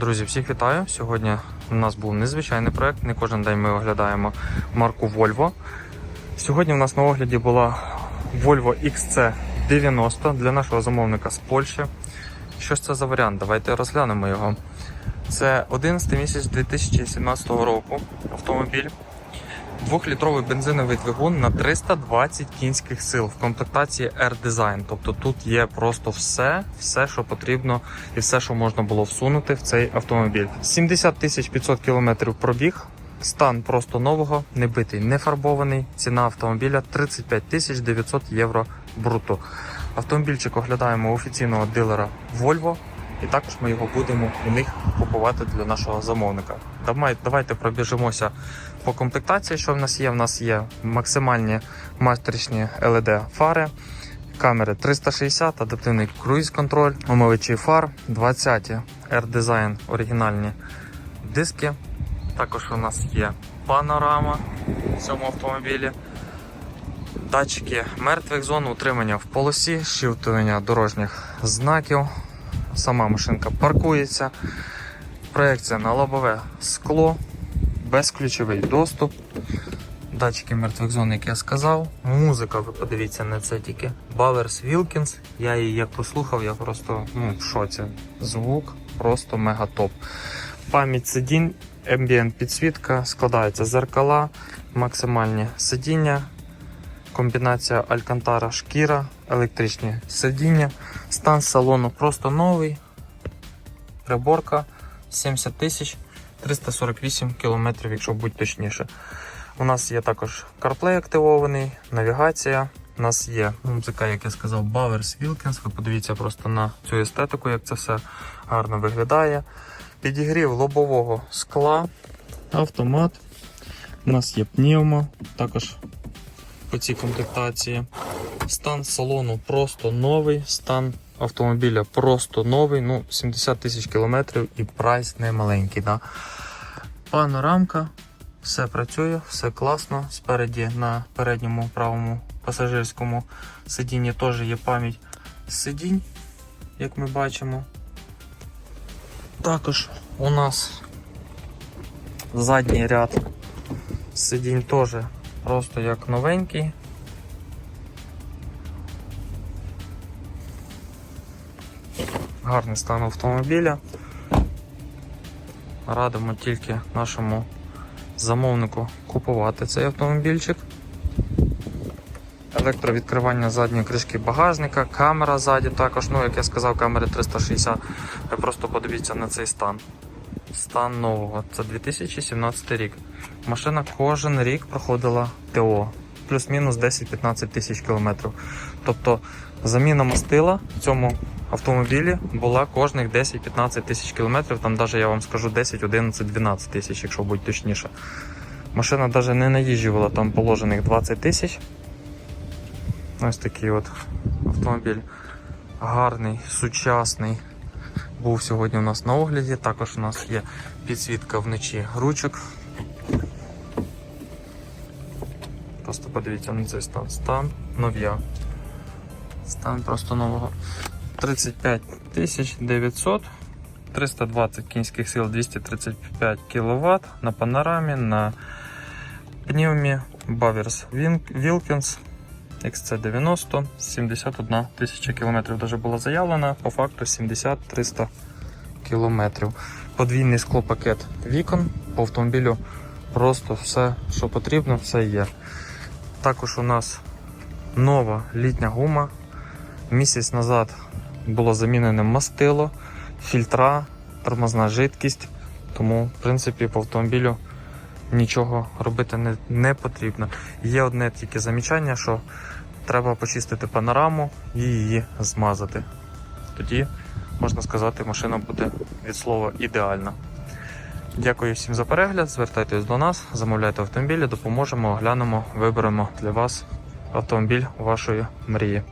Друзі, всіх вітаю. Сьогодні у нас був незвичайний проект. Не кожен день ми оглядаємо марку Volvo. Сьогодні у нас на огляді була Volvo XC90 для нашого замовника з Польщі. Що ж це за варіант? Давайте розглянемо його. Це 11 місяць 2017 року автомобіль. Двохлітровий бензиновий двигун на 320 кінських сил в комплектації R-Design. Тобто тут є просто все, все, що потрібно, і все, що можна було всунути в цей автомобіль. 70 тисяч 500 кілометрів пробіг. Стан просто нового, не битий, не фарбований. Ціна автомобіля 35 тисяч 900 євро бруто. Автомобільчик оглядаємо офіційного дилера Volvo. І також ми його будемо у них купувати для нашого замовника. Давай- Давайте пробіжимося по комплектації, що в нас є. В нас є максимальні матричні LED фари, камери 360, адаптивний круїз-контроль, омивачі фар, 20 R-Design оригінальні диски. Також у нас є панорама в цьому автомобілі. Датчики мертвих зон, утримання в полосі, щитування дорожніх знаків. Сама машинка паркується. Проекція на лобове скло, безключовий доступ. Датчики мертвих зон, як я сказав. Музика, ви подивіться на це тільки. Bowers Wilkins. Я її як послухав, я просто ну, в шоці. Звук просто мега топ. Пам'ять сидінь, ambient підсвітка, складаються зеркала, максимальні сидіння, комбінація алькантара шкіра, електричні сидіння. Стан салону просто новий. Приборка 70 тисяч 348 кілометрів, якщо бути точніше. У нас є також CarPlay активований, навігація. У нас є музика, як я сказав, Bowers Wilkins. Ви подивіться просто на цю естетику, як це все гарно виглядає. Підігрів лобового скла, автомат. У нас є пневмо, також по цій комплектації. Стан салону просто новий, стан автомобіля просто новий. Ну, 70 тисяч кілометрів і прайс не маленький. Да? Панорамка, все працює, все класно. Спереді на передньому правому пасажирському сидінні теж є пам'ять сидінь, як ми бачимо. Також у нас задній ряд сидінь теж просто як новенький. Гарний стан автомобіля. Радимо тільки нашому замовнику купувати цей автомобільчик. Електровідкривання задньої кришки багажника, камера ззаді також, ну як я сказав, камери 360. Ви просто подивіться на цей стан. Стан нового. Це 2017 рік. Машина кожен рік проходила ТО. Плюс-мінус 10-15 тисяч кілометрів. Тобто заміна мастила в цьому автомобілі була кожних 10-15 тисяч кілометрів. Там навіть я вам скажу 10, 11, 12 тисяч, якщо бути точніше. Машина навіть не наїжджувала там положених 20 тисяч. Ось такий от автомобіль. Гарний, сучасний. Був сьогодні у нас на огляді. Також у нас є підсвітка вночі ручок. Просто подивіться на цей стан. Стан нов'я. Стан просто нового. 35 900, 320 кінських сил, 235 кВт на панорамі, на пневмі Bowers Wilkins XC90, 71 тисяча кілометрів даже було заявлено, по факту 70-300 кілометрів. Подвійний склопакет вікон по автомобілю просто все, що потрібно, все є. Також у нас нова літня гума. Місяць назад було замінене мастило, фільтра, тормозна жидкість. Тому, в принципі, по автомобілю нічого робити не, не потрібно. Є одне тільки замічання, що треба почистити панораму і її змазати. Тоді, можна сказати, машина буде від слова ідеальна. Дякую всім за перегляд. Звертайтесь до нас, замовляйте автомобілі, допоможемо, оглянемо, виберемо для вас автомобіль вашої мрії.